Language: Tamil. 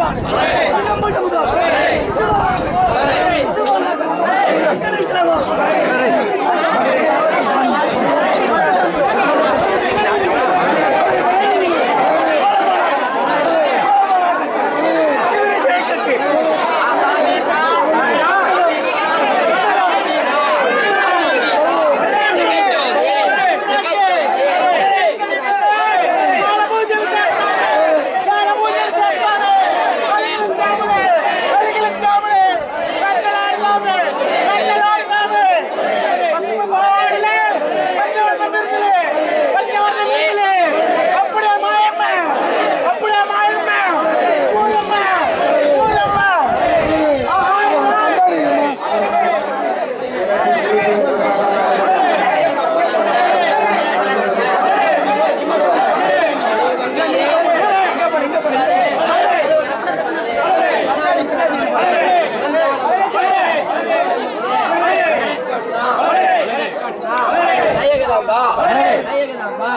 on it. நாயகதாம்பா நாயகதாம்பா